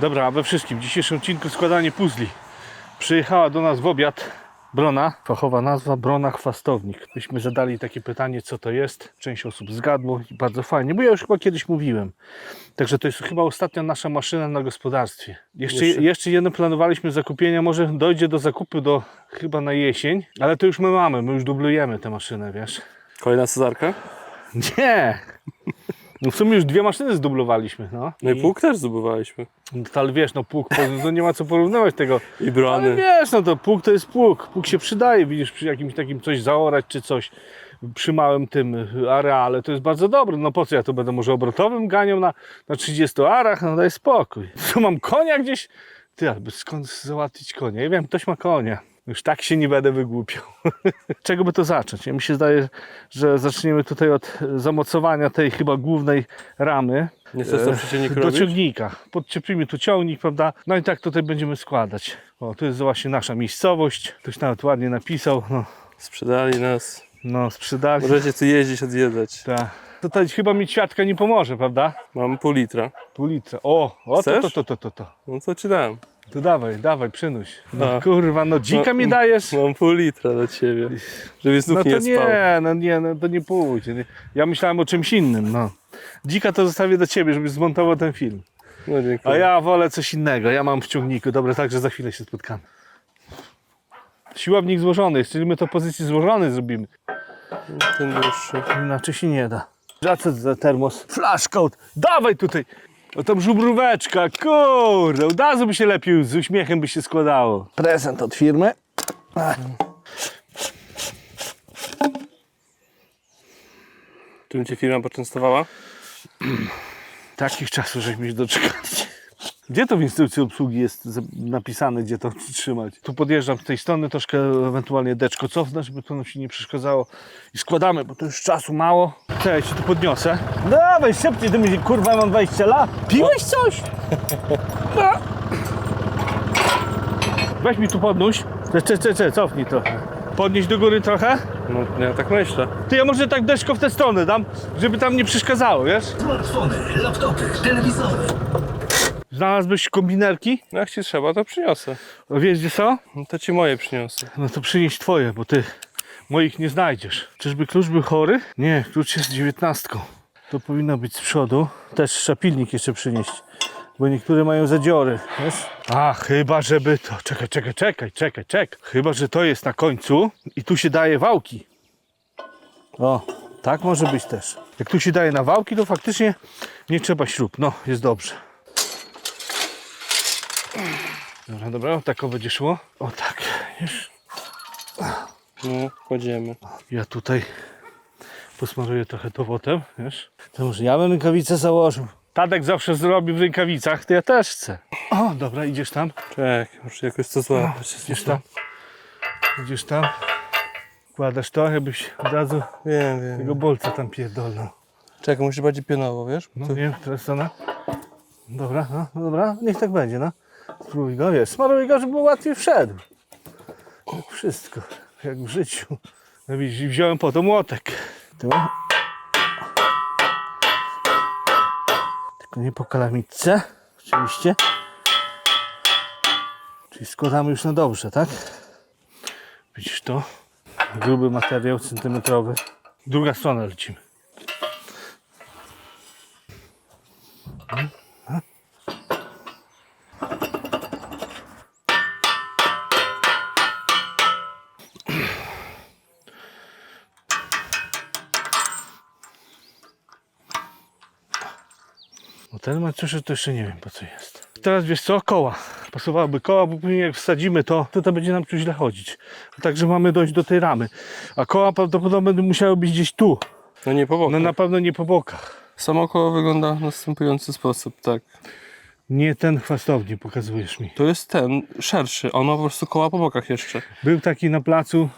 Dobra, a we wszystkim. W dzisiejszym odcinku składanie puzli. Przyjechała do nas w obiad Brona, fachowa nazwa Brona Chwastownik. Myśmy zadali takie pytanie, co to jest. Część osób zgadło i bardzo fajnie, bo ja już chyba kiedyś mówiłem. Także to jest chyba ostatnia nasza maszyna na gospodarstwie. Jeszcze, Jeszcze. jeszcze jedno planowaliśmy zakupienia, może dojdzie do zakupu do chyba na jesień, ale to już my mamy, my już dublujemy tę maszynę, wiesz. Kolejna Cezarka? Nie! No w sumie już dwie maszyny zdublowaliśmy, no. No i pług też zdobywaliśmy. No to, ale wiesz, no pług, to nie ma co porównywać tego. I Ale wiesz, no to pług to jest pług. Pług się przydaje, widzisz, przy jakimś takim coś zaorać czy coś przy małym tym y, areale, to jest bardzo dobre. No po co ja to będę może obrotowym ganiał na, na 30 arach? No daj spokój. Tu mam konia gdzieś? Ty, ale skąd załatwić konia? Ja wiem, ktoś ma konia. Już tak się nie będę wygłupiał. Czego by to zacząć? Ja mi się zdaje, że zaczniemy tutaj od zamocowania tej chyba głównej ramy. Nie chcesz tam E, przeciwnik do robić? ciągnika. Podczepimy tu ciągnik, prawda? No i tak tutaj będziemy składać. O, tu jest właśnie nasza miejscowość. Ktoś nawet ładnie napisał. No, Sprzedali nas. no sprzedali. Możecie tu jeździć, odwiedzać. Tak. Tutaj chyba mi świadka nie pomoże, prawda? Mam pół litra. Pół litra. O, o to, Chcesz? to, to, to, to, to. No co ci dam? To dawaj, dawaj, przynuś. No No. kurwa, no dzika mi dajesz. Mam pół litra dla ciebie. Żebyś znów No to nie spał. nie, no nie, no to nie. Nie. Ja myślałem o czymś innym, no. Dzika to zostawię do ciebie, żebyś zmontował ten film. No dziękuję. A ja wolę coś innego. Ja mam w ciągniku. Dobra, także za chwilę się spotkamy. Siłownik złożony. Czyli my to pozycji złożony zrobimy. Ten dłuższy. Inaczej się nie da. A co za termos? Flashcode. Dawaj tutaj. O tam żubróweczka. Kurde. Od razu by się lepiej z uśmiechem by się składało. Prezent od firmy. Czym cię firma poczęstowała? Takich czasów żeśmy się doczekali. Gdzie to w instrukcji obsługi jest napisane, gdzie to trzymać? Tu podjeżdżam z tej strony, troszkę ewentualnie deczko cofnę, żeby to nam się nie przeszkadzało. I składamy, bo to już czasu mało. Co, ja tu podniosę? Dawaj, szybciej, ty mi kurwa mam 20 lat. Piłeś coś? No. Weź mi tu podnóś. Cze, cze, cze, cofnij trochę. Podnieś do góry trochę. No ja tak myślę. Ty, ja może tak deszko w tę stronę dam, żeby tam nie przeszkadzało, wiesz? Smartfony, laptopy, telewizory. Znalazłbyś kombinerki? No jak ci trzeba, to przyniosę. Wiesz gdzie są? No to ci moje przyniosę. No to przynieś twoje, bo ty moich nie znajdziesz. Czyżby klucz był chory? Nie, klucz jest dziewiętnastką. To powinno być z przodu. Też szapilnik jeszcze przynieść. Bo niektóre mają zadziory, wiesz? A, chyba żeby to... Czekaj, czekaj, czekaj, czekaj, czekaj. Chyba, że to jest na końcu i tu się daje wałki. O, tak może być też. Jak tu się daje na wałki, to faktycznie nie trzeba śrub. No, jest dobrze. Dobra, dobra, tak o będzie szło. O tak, już. No, kładziemy. Ja tutaj posmaruję trochę dowodem, wiesz? To może ja bym rękawice założył. Tadek zawsze zrobi w rękawicach, to ja też chcę. O, dobra, idziesz tam, Czekaj, muszę jakoś to złapać. idziesz tam, idziesz tam. Kładasz to, jakbyś od razu Wiem, wiem. tego bolca tam pierdolnął. Czekaj, musisz bardziej pionowo, wiesz? No wiem, teraz strona. Dobra, no dobra, niech tak będzie, no. Spróbuj go, wiesz, smaruj go, żeby łatwiej wszedł. Jak wszystko, jak w życiu. No widzisz, wziąłem po to młotek. Tu. Tylko nie po kalamitce, oczywiście. Czyli składamy już na dobrze, tak? Widzisz to? Gruby materiał centymetrowy. Druga strona lecimy. No ten łańcuszek to jeszcze nie wiem po co jest. Teraz wiesz co? Koła. Pasowałyby koła, bo później jak wsadzimy to, to to będzie nam tu źle chodzić. Także mamy dojść do tej ramy. A koła prawdopodobnie będą musiały być gdzieś tu. No nie po boku. No na pewno nie po bokach. Samo koło wygląda w następujący sposób, tak. Nie ten chwastownie pokazujesz mi. To jest ten, szerszy. On ma po prostu koła po bokach jeszcze. Był taki na placu.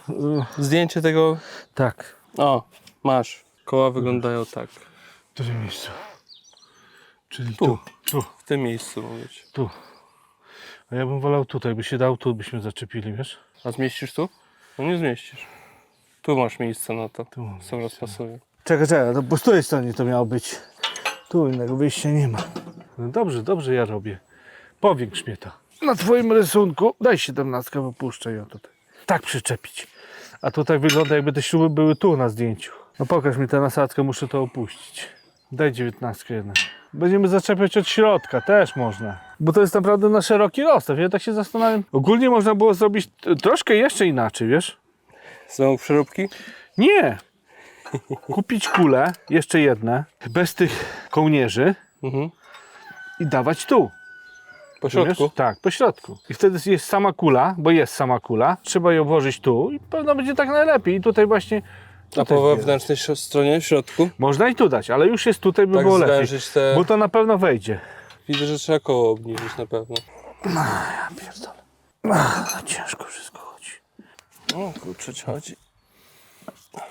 y, Zdjęcie tego... tak. O, masz. Koła wyglądają tak. W którym miejscu? Czyli Tu. tu. Tu. W tym miejscu być. Tu. A ja bym wolał tutaj, by się dał, tu byśmy zaczepili, wiesz? A zmieścisz tu? No nie zmieścisz. Tu masz miejsce na to. Tu mam Sam rozpasuję. Czekaj, czekaj, to po z której stronie to miało być? Tu innego wyjścia nie ma. No dobrze, dobrze ja robię. Powiększ mnie to. Na twoim rysunku, daj 17, wypuszczę ją tutaj. Tak przyczepić. A tutaj wygląda jakby te śruby były tu na zdjęciu. No pokaż mi tę nasadzkę, muszę to opuścić. Daj 19 jednak. Będziemy zaczepiać od środka, też można. Bo to jest naprawdę na szeroki rozstaw. Ja tak się zastanawiam. Ogólnie można było zrobić troszkę jeszcze inaczej, wiesz? Są przeróbki? Nie. Kupić kule, jeszcze jedne, bez tych kołnierzy Mhm. i dawać tu. Po środku? Tak, po środku. I wtedy jest sama kula, bo jest sama kula. Trzeba ją włożyć tu i pewno będzie tak najlepiej. I tutaj właśnie. A po wewnętrznej śro- stronie, w środku? Można i tu dać, ale już jest tutaj, by Tak było lepiej. zwężyć te... Bo to na pewno wejdzie. Widzę, że trzeba koło obniżyć na pewno. Pierdolę. Ach, ciężko wszystko chodzi. O kurczę, ci chodzi.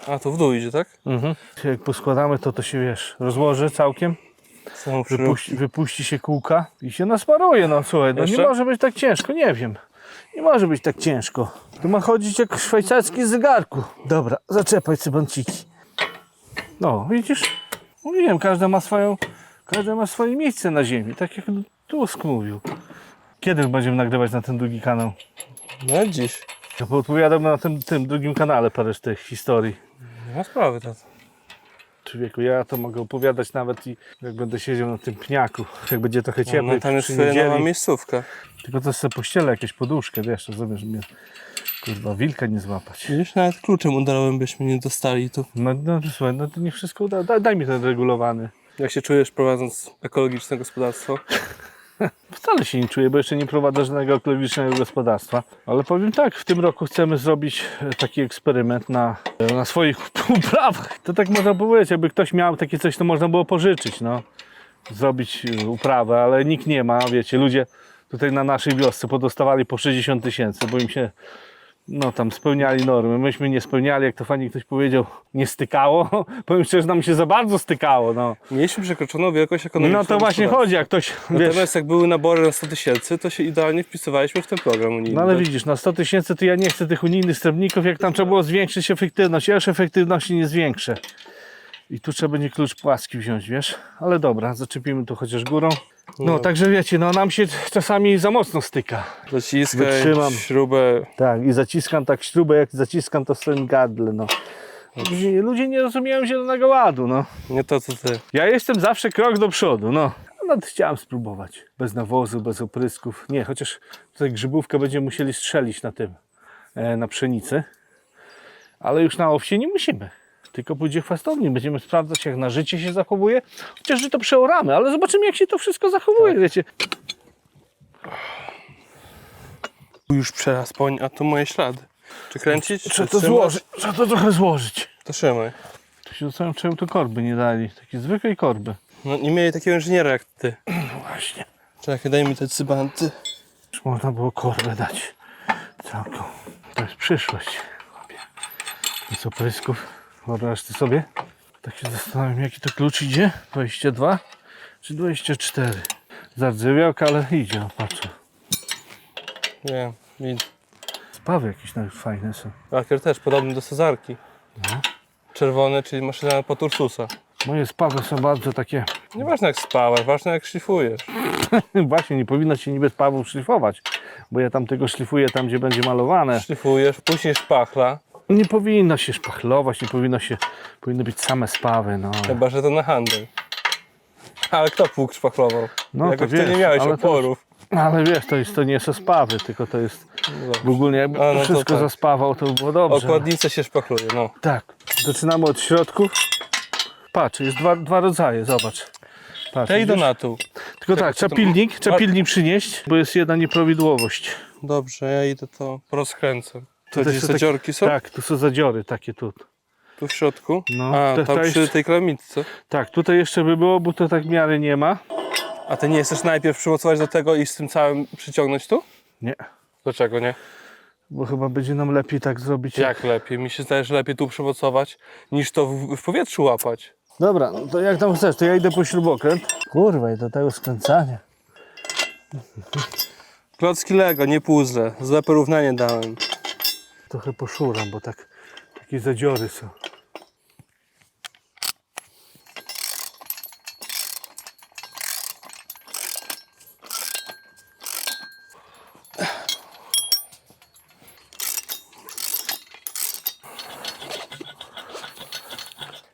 A, to w dół idzie, tak? Mhm. Jak poskładamy to, to się wiesz, rozłoży całkiem, wypuści, wypuści się kółka i się nasmaruje. No słuchaj, no nie Jeszcze? może być tak ciężko, nie wiem. Nie może być tak ciężko. Tu ma chodzić jak szwajcarski zegarku. Dobra, zaczepaj cybanciki. No, widzisz? Mówiłem, każda ma swoją, każda ma swoje miejsce na ziemi, tak jak Tusk mówił. Kiedy będziemy nagrywać na ten drugi kanał? No dziś. Ja podpowiadam na tym, tym drugim kanale parę z tych historii. Nie ma sprawy, tato. Człowieku, ja to mogę opowiadać nawet i jak będę siedział na tym pniaku, jak będzie trochę No, cieplej no, tam twoja nowa miejscówka. Tylko to sobie pościelę jakieś poduszkę, wiesz, to zrobię, żeby mnie kurwa wilka nie złapać. Widzisz, nawet kluczem udarłem, byśmy nie dostali tu. No, no to słuchaj, no to nie wszystko uda. Daj mi ten regulowany. Jak się czujesz prowadząc ekologiczne gospodarstwo? Wcale się nie czuję, bo jeszcze nie prowadzę żadnego ekologicznego gospodarstwa. Ale powiem tak, w tym roku chcemy zrobić e, taki eksperyment na, e, na swoich uprawach. To tak można powiedzieć, jakby ktoś miał takie coś, to można było pożyczyć, no. Zrobić e, uprawę, ale nikt nie ma, wiecie, ludzie tutaj na naszej wiosce podostawali po 60 tysięcy, bo im się no tam spełniali normy. Myśmy nie spełniali, jak to fajnie ktoś powiedział, nie stykało. Powiem szczerze, nam się za bardzo stykało, no. Mieliśmy przekroczoną wielkość ekonomiczną. No to właśnie chodzi, jak ktoś, wiesz, Natomiast jak były nabory na 100 tysięcy, to się idealnie wpisywaliśmy w ten program unijny. No ale tak? widzisz, na 100 tysięcy to ja nie chcę tych unijnych sterowników, jak tam trzeba było zwiększyć efektywność. Ja już efektywności nie zwiększę. I tu trzeba będzie klucz płaski wziąć, wiesz? Ale dobra, zaczepimy tu chociaż górą. No, także wiecie, no nam się czasami za mocno styka. Wytrzymam. śrubę. Tak, i zaciskam tak śrubę, jak zaciskam to w swoim gardle, no. Ludzie, ludzie nie rozumieją zielonego ładu, no. Nie to co ty. Ja jestem zawsze krok do przodu, no. No chciałem spróbować. Bez nawozu, bez oprysków. Nie, chociaż tutaj grzybówkę będziemy musieli strzelić na tym, e, na pszenicy. Ale już na owsie nie musimy. Tylko pójdzie chwastownik. Będziemy sprawdzać, jak na życie się zachowuje. Chociaż, że to przeoramy, ale zobaczymy, jak się to wszystko zachowuje, wiecie. Tu już przeraz poń, a to moje ślady. Czy kręcić? Trzeba czy to trzymać? złożyć. Trzeba to trochę złożyć. To trzymaj. Tu się zastanawiam, czemu tu korby nie dali. Takiej zwykłej korby. No nie mieli takiego inżyniera jak ty. No właśnie. Czekaj, daj mi te cybanty. Już można było korbę dać. Całką. To jest przyszłość. chłopie. Nic oprysków. Wyobraź ty sobie. Tak się zastanawiam, jaki to klucz idzie. 22 czy 24? Zardzewiałka, ale idzie, o, patrzę. Nie, widzę. Spawy jakieś nawet fajne są. Lakier też podobny do Cezarki. No. Czerwony, czyli maszyna pod Ursusa. Moje spawy są bardzo takie... Nieważne jak spałasz, ważne jak szlifujesz. Właśnie, nie powinno się niby spawów szlifować. Bo ja tam tego szlifuję tam, gdzie będzie malowane. Szlifujesz, później szpachla, Nie powinno się szpachlować, nie powinno się... Powinny być same spawy, no. chyba że to na handel. Ale kto pług szpachlował? No, Jakoś to ty wiesz, nie miałeś ale to- oporów. Ale wiesz, to, jest, to nie są spawy, tylko to jest w ogóle jakby A, no to wszystko tak. zaspawał, to by było dobrze. Okładnicę się szpachluje, no. Tak. Zaczynamy od środków. Patrz, jest dwa, dwa rodzaje, zobacz. Patrz, Tej do widzisz? natu. Tylko tak, trzeba pilnik, trzeba pilnik przynieść, bo jest jedna nieprawidłowość. Dobrze, ja idę to rozkręcę. To Tutaj gdzie są takie- zadziorki są? Tak, tu są zadziory takie tu. Tu w środku? No, A, to- tam to przy jest- tej klamitce. Tak, tutaj jeszcze by było, bo to tak w miarę nie ma. A ty nie chcesz najpierw przymocować do tego i z tym całym przyciągnąć tu? Nie, Dlaczego nie? bo chyba będzie nam lepiej tak zrobić. Jak lepiej? Mi się zdaje, że lepiej tu przymocować, niż to w, w powietrzu łapać. Dobra, no to jak tam chcesz, to ja idę po śrubokręt. Kurwa, i do tego skręcania. Klocki Lego, nie puzzle. Złe porównanie dałem trochę poszuram, bo tak takie zadziory są.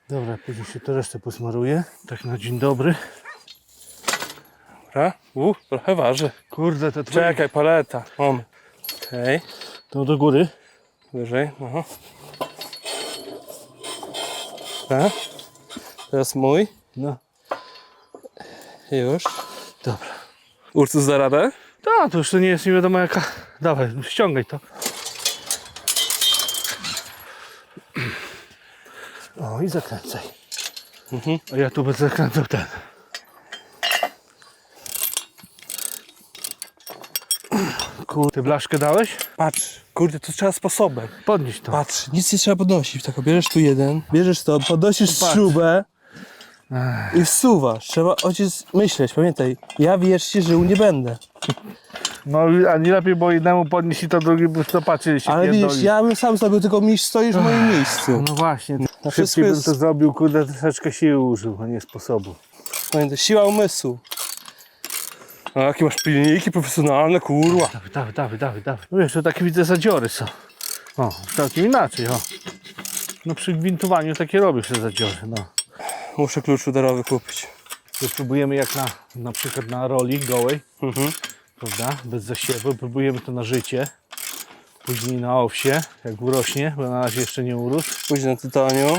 Dobra, później się to resztę posmaruję. Tak na dzień dobry. Dobra, u, trochę waży. Kurde, to twoje... Czekaj, paleta, mam. Okej. Okay. To do góry. Wyżej. Aha. Dobra. Teraz mój. No, Już. dobra. Ursus za radę? Tak, to już to nie jest nie wiadomo jaka. Dawaj, ściągaj to. O, i zakręcaj. Mhm. A ja tu będę zakręcał ten. Ty blaszkę dałeś? Patrz. Kurde, to trzeba sposobem. Podnieś to. Patrz, nic nie trzeba podnosić. Tak, bierzesz tu jeden, bierzesz to, podnosisz Patrz. śrubę i wsuwasz. Trzeba ojciec myśleć, pamiętaj, ja wierzcie żył nie będę. No, a nie lepiej było jednemu podnieść i to drugi by to patrzy się Ale pierdoli. widzisz, ja bym sam zrobił, tylko miś stoisz w moim miejscu. No właśnie, wszystko szybciej bym jest- to zrobił, kurde, troszeczkę siły użył, a nie sposobu. Pamiętaj, siła umysłu. A jakie masz pilniki profesjonalne, kurwa. Dawaj, dawaj, dawaj, dawaj, dawaj. No wiesz, to takie widzę zadziory są. O, całkiem inaczej, o. No przy gwintowaniu takie robię te zadziory, no. Muszę klucz udarowy kupić. To spróbujemy jak na, na przykład na roli gołej, Mhm. prawda, bez zasiewu, próbujemy to na życie. Później na owsie, jak urośnie, bo na razie jeszcze nie urósł. Później na tytoniu.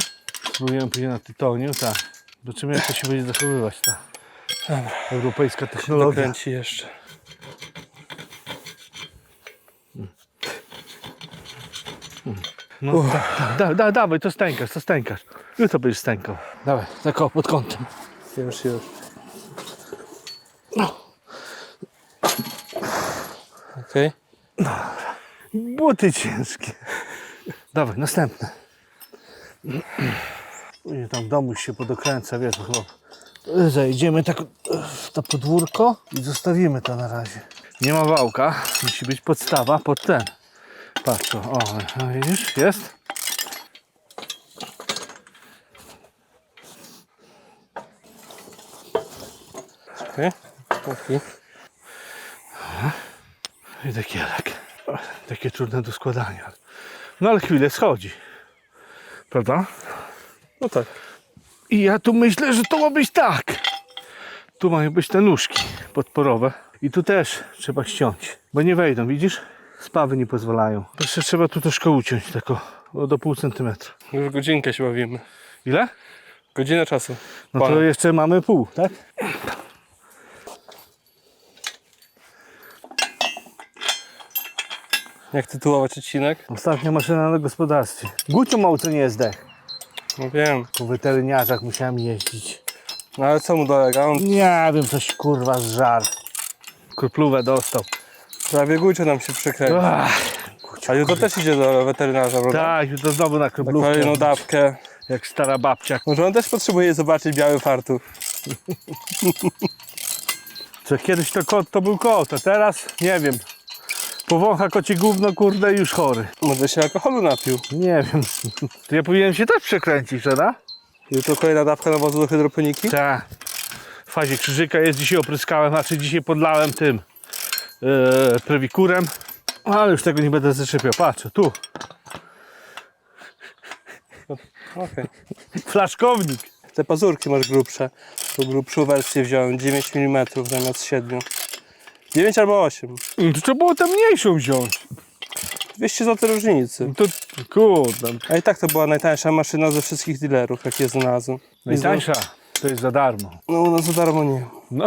Spróbujemy później na tytoniu, tak. Zobaczymy jak to się będzie zachowywać, europejska technologia. Dokręci jeszcze. No, da, da, da, dawaj, to stękasz, to stękasz. Już to będziesz stękał. Dawaj, tak o, pod kątem. Już, już. Okej. Buty ciężkie. Dawaj, następne. Później tam w domu się podokręca, wiesz, chyba. Zajdziemy tak w to podwórko i zostawimy to na razie. Nie ma wałka, musi być podstawa pod ten. Patrz, o, o a widzisz, jest? Okej. Okej. I dekielek. Takie trudne do składania. No ale chwilę schodzi. Prawda? No tak. I ja tu myślę, że to ma być tak. Tu mają być te nóżki podporowe. I tu też trzeba ściąć, bo nie wejdą, widzisz? Spawy nie pozwalają. Jeszcze trzeba tu troszkę uciąć, tak o, do pół centymetra. Już godzinkę się bawimy. Ile? Godzinę czasu. No to Ponad. jeszcze mamy pół, tak? Jak tytułować odcinek? Ostatnia maszyna na gospodarstwie. Guciu małce nie zdech. No wiem. Po weteryniarzach musiałem jeździć. No ale co mu dolega? On Nie wiem, coś kurwa z żar. Kroplówę dostał. prawie gujcio nam się przykręcił. Ach, A jutro też idzie do weterynarza, prawda? tak, to znowu na Na kroplówkę. kolejną dawkę. Jak stara babcia. Może on też potrzebuje zobaczyć biały fartuch. Co kiedyś to kot to był kot, a teraz nie wiem. Powącha kocie gówno, kurde, już chory. Może się alkoholu napił. Nie wiem. To ja powinienem się też przekręcić, prawda? Jutro kolejna dawka nawozu do hydroponiki. Tak. W fazie krzyżyka jest dzisiaj opryskałem, znaczy dzisiaj podlałem tym yy, prewikurem. Ale już tego nie będę zaczepiał. Patrzę, tu. Okej. Flaszkownik. Te pazurki masz grubsze. Tu grubszą wersję wziąłem. 9 mm zamiast 7. 9 albo 8. Mm, To trzeba było tę mniejszą wziąć. 200 zł różnicy. To kurde. A i tak to była najtańsza maszyna ze wszystkich dealerów, jakie znalazłem. Najtańsza to jest za darmo. No u nas za darmo nie. No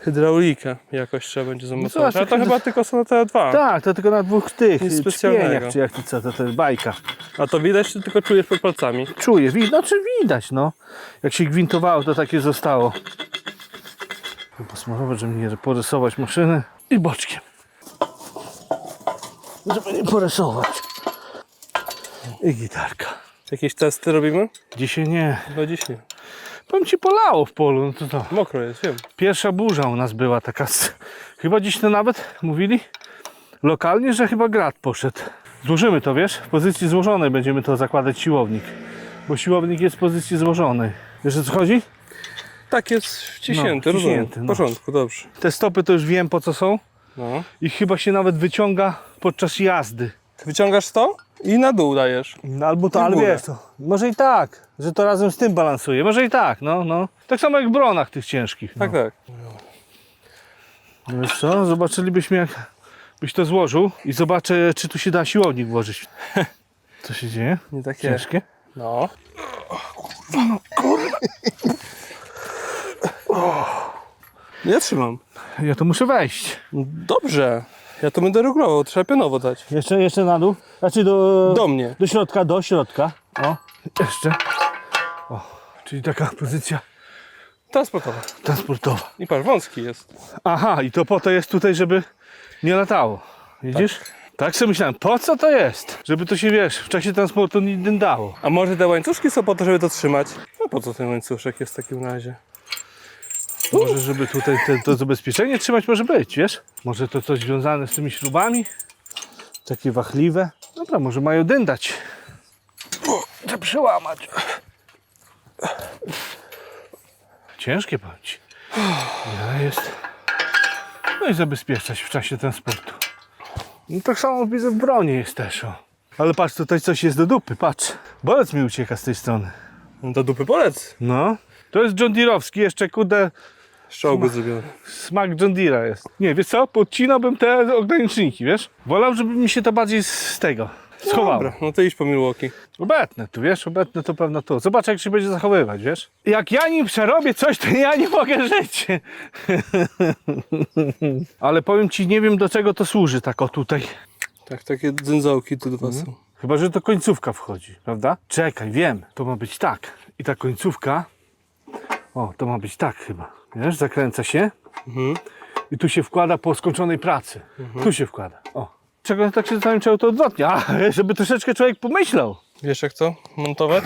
Hydraulikę jakoś trzeba będzie zamontować. zobacz, Ale to jak chyba tylko są na te dwa. tak, to tylko na dwóch tych Nic y, specjalnego. czpieniach, czy jak to co, to, to jest bajka. A to widać, czy tylko czujesz pod palcami. Czuję, widać, znaczy widać, no. Jak się gwintowało, to takie zostało. Posmarować, żeby nie porysować maszyny i boczkiem. Żeby nie porysować. I gitarka. Jakieś testy robimy? Dzisiaj nie. Chyba nie. Powiem ci polało w polu, no to to. Mokro jest, wiem. Pierwsza burza u nas była taka. z- Chyba dziś to nawet mówili lokalnie, że chyba grad poszedł. Złożymy to, wiesz? W pozycji złożonej będziemy to zakładać siłownik. Bo siłownik jest w pozycji złożonej. Wiesz o co chodzi? Tak jest wciśnięty, No, rozumiem. wciśnięty, W no. porządku, dobrze. Te stopy to już wiem po co są. No. I chyba się nawet wyciąga podczas jazdy. Wyciągasz to I na dół dajesz. No, albo to, w ale górę. wiesz, to, może i tak, że to razem z tym balansuje, może i tak, no, no. Tak samo jak w bronach tych ciężkich. Tak, no. tak. No Wiesz co, zobaczylibyśmy jak byś to złożył i zobaczę, czy tu się da siłownik włożyć. Co się dzieje? Nie takie. Ciężkie? No. Ja trzymam. Ja to muszę wejść. Dobrze. Ja to będę regulował, trzeba pionowo dać. Jeszcze, jeszcze na dół? Znaczy do... Do mnie. Do środka, do środka. O, jeszcze. O, czyli taka pozycja Transportowa. transportowa. I patrz, wąski jest. Aha, i to po to jest tutaj, żeby nie latało. Widzisz? Tak, sobie myślałem, po co to jest? Żeby to się, wiesz, w czasie transportu nie dyndało. A może te łańcuszki są po to, żeby to trzymać? No po co ten łańcuszek jest w takim razie? Może, żeby tutaj te, to zabezpieczenie trzymać może być, wiesz? Może to coś związane z tymi śrubami? Takie wachliwe? Dobra, może mają dyndać. Trzeba przełamać. Ciężkie bądź. Ja jest. No i zabezpieczać w czasie transportu. No tak samo widzę w bronie jest też, o. Ale patrz, tutaj coś jest do dupy, patrz. Bolec mi ucieka z tej strony. No Do dupy polec. No. To jest John Deere'owski, jeszcze Z czołgu zrobiony. Smak John Deere'a jest. Nie, wiesz co? Podcinałbym te ograniczniki, wiesz? Wolał, żeby mi się to bardziej z tego schowało. Dobra, no to idź po Milwaukee. Obetnę tu, wiesz? Obetnę to pewno tu. Zobacz, jak się będzie zachowywać, wiesz? Jak ja nim przerobię coś, to ja nie mogę żyć. Ale powiem ci, nie wiem do czego to służy tak o tutaj. Tak, takie dzędzołki tu dwa są. Chyba, że to końcówka wchodzi, prawda? Czekaj, wiem. To ma być tak. I ta końcówka... O, to ma być tak chyba. Wiesz, zakręca się. Mhm. I tu się wkłada po skończonej pracy. Tu się wkłada. O. Czego tak się zastanawiam, czego to odwrotnie? A, żeby troszeczkę człowiek pomyślał. Wiesz jak to montować?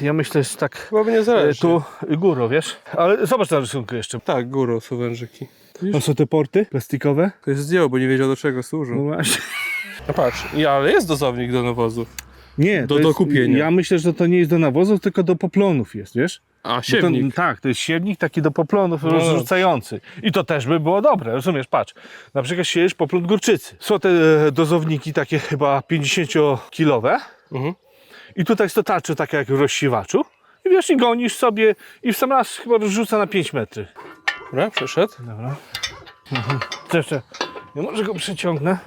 Ja myślę, że tak Chyba by nie e, tu górą, wiesz? Ale zobacz na rysunku jeszcze. Tak, górą są wężyki. Tam są te porty plastikowe. Ktoś zdjął, bo nie wiedział do czego służą. No właśnie. No patrz, ale jest dozownik do nawozów. Nie, Do- to do jest, kupienia. Ja myślę, że to nie jest do nawozów, tylko do poplonów jest, wiesz? A, siewnik. To, tak, to jest siewnik taki do poplonów No rozrzucający. I to też by było dobre, rozumiesz? Patrz, na przykład siejesz poplon górczycy. Są te e, dozowniki takie chyba 50-kilowe Mhm. i tutaj jest to tarczy takie jak w rozsiewaczu. I wiesz, i gonisz sobie i w sam raz chyba rozrzuca na 5 metrów. Dobra, przeszedł. Dobra. Mhm. Jeszcze, ja może go przyciągnę.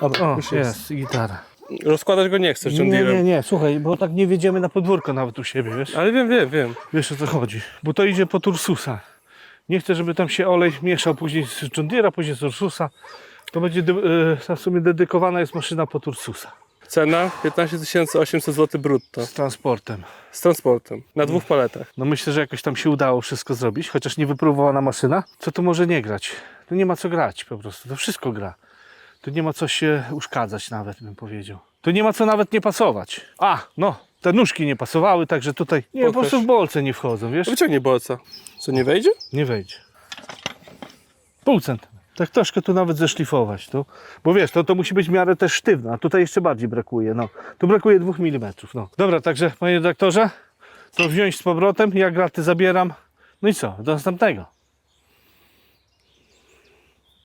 Dobra, O, jest, jest. gitara. Rozkładać go nie chcesz, John Nie, Deere'em. nie, nie, słuchaj, bo tak nie wiedziemy na podwórko nawet u siebie, wiesz? Ale wiem, wiem, wiem. Wiesz o co chodzi? Bo to idzie po Tursusa. Nie chcę, żeby tam się olej mieszał później z John Deere'a, później z Ursusa. To będzie de- e, w sumie dedykowana jest maszyna po Tursusa. Cena 15 800 zł brutto. Z transportem. Z transportem. Na dwóch paletach. No myślę, że jakoś tam się udało wszystko zrobić, chociaż nie wypróbowana maszyna. Co tu może nie grać? Tu nie ma co grać po prostu. To wszystko gra. Tu nie ma co się uszkadzać nawet, bym powiedział. Tu nie ma co nawet nie pasować. A, no, te nóżki nie pasowały, także tutaj nie, po Pokaż. prostu w bolce nie wchodzą, wiesz? Wyciągnij bolca. Co, nie wejdzie? Nie wejdzie. Pół centymetra. Tak troszkę tu nawet zeszlifować, tu. Bo wiesz, to, to musi być w miarę też sztywne, a tutaj jeszcze bardziej brakuje, no. Tu brakuje dwóch milimetrów, no. Dobra, także panie redaktorze, to wziąć z powrotem, ja graty zabieram. No i co, do następnego.